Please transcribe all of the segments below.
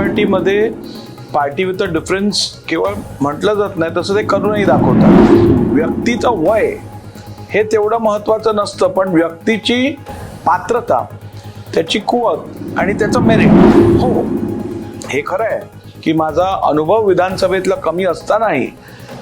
पार्टीमध्ये party with a difference केवळ म्हटलं जात नाही तसं ते करूनही दाखवतात. व्यक्तीचं वय हे तेवढं महत्त्वाचं नसतं पण व्यक्तीची पात्रता त्याची कुवत आणि त्याचं मेरिट हो, हो. हे खरं आहे की माझा अनुभव विधानसभेतला कमी असतानाही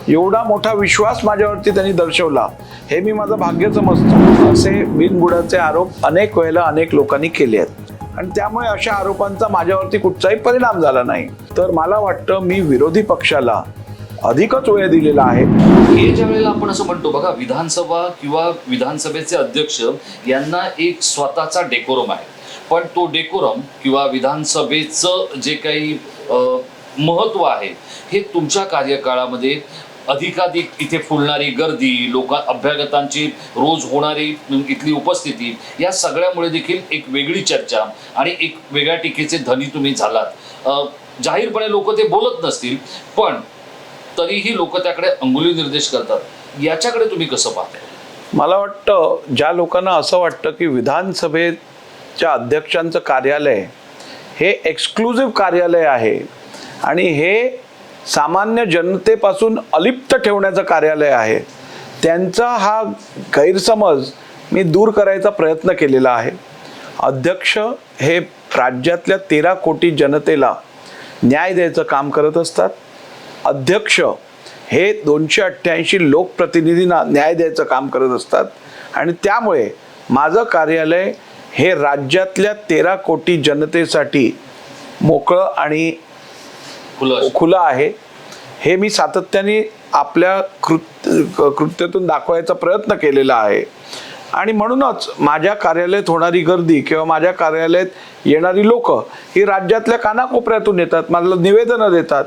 एवढा मोठा विश्वास माझ्यावरती त्यांनी दर्शवला हे मी माझं भाग्य समजतो. असे बिनबुडाचे आरोप अनेक वेळेला अनेक लोकांनी केले आहेत. आणि त्यामुळे अशा आरोपांचा माझ्यावरती कुठचाही परिणाम झाला नाही. तर मला वाटतं मी विरोधी पक्षाला अधिकच वेळ दिलेला आहे. हे ज्या वेळेला आपण असं म्हणतो बघा विधानसभा किंवा विधानसभेचे अध्यक्ष यांना एक स्वतःचा डेकोरम आहे. पण तो डेकोरम किंवा विधानसभेचं जे काही महत्त्व आहे हे तुमच्या कार्यकाळामध्ये अधिकाधिक इथे फुलणारी गर्दी लोक अभ्यागतांची रोज होणारी इथली उपस्थिती या सगळ्यामुळे देखील एक वेगळी चर्चा आणि एक वेगळ्या टीकेचे धनी तुम्ही झालात. जाहीरपणे लोक ते बोलत नसतील पण तरीही लोक त्याकडे अंगुली निर्देश करतात. याच्याकडे तुम्ही कसं पाहता मला वाटतं ज्या लोकांना असं वाटतं की विधानसभेच्या अध्यक्षांचं कार्यालय हे एक्सक्लुझिव्ह कार्यालय आहे आणि हे सामान्य जनतेपासून अलिप्त ठेवण्याचं कार्यालय आहे. त्यांचा हा गैरसमज मी दूर करायचा प्रयत्न केलेला आहे. अध्यक्ष हे राज्यातल्या तेरा कोटी जनतेला न्याय द्यायचं काम करत असतात. अध्यक्ष हे दोनशे अठ्ठ्याऐंशी लोकप्रतिनिधींना न्याय द्यायचं काम करत असतात. आणि त्यामुळे माझं कार्यालय हे राज्यातल्या तेरा कोटी जनतेसाठी मोकळं आणि खुलं आहे. हे मी सातत्याने आपल्या कृत कृत्यातून दाखवायचा प्रयत्न केलेला आहे. आणि म्हणूनच माझ्या कार्यालयात होणारी गर्दी किंवा माझ्या कार्यालयात येणारी लोक ही राज्यातल्या कानाकोपऱ्यातून येतात मला निवेदनं देतात.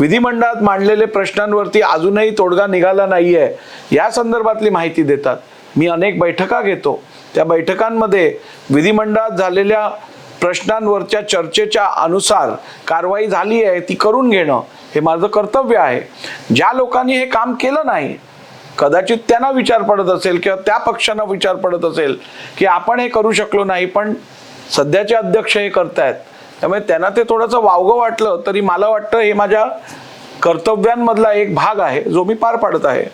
विधिमंडळात मांडलेले प्रश्नांवरती अजूनही तोडगा निघाला नाही आहे या संदर्भातली माहिती देतात. मी अनेक बैठका घेतो. त्या बैठकांमध्ये विधिमंडळात झालेल्या प्रश्नांवरच्या चर्चेच्या अनुसार कारवाई झाली आहे ती करून घेणं हे माझं कर्तव्य आहे. ज्या लोकांनी हे काम केलं नाही कदाचित त्यांना विचार पडत असेल किंवा त्या पक्षांना विचार पडत असेल की आपण हे करू शकलो नाही पण सध्याचे अध्यक्ष हे करतायत. त्यामुळे त्यांना ते थोडंसं वावगं वाटलं तरी मला वाटतं हे माझ्या कर्तव्यांमधला एक भाग आहे जो मी पार पाडत आहे.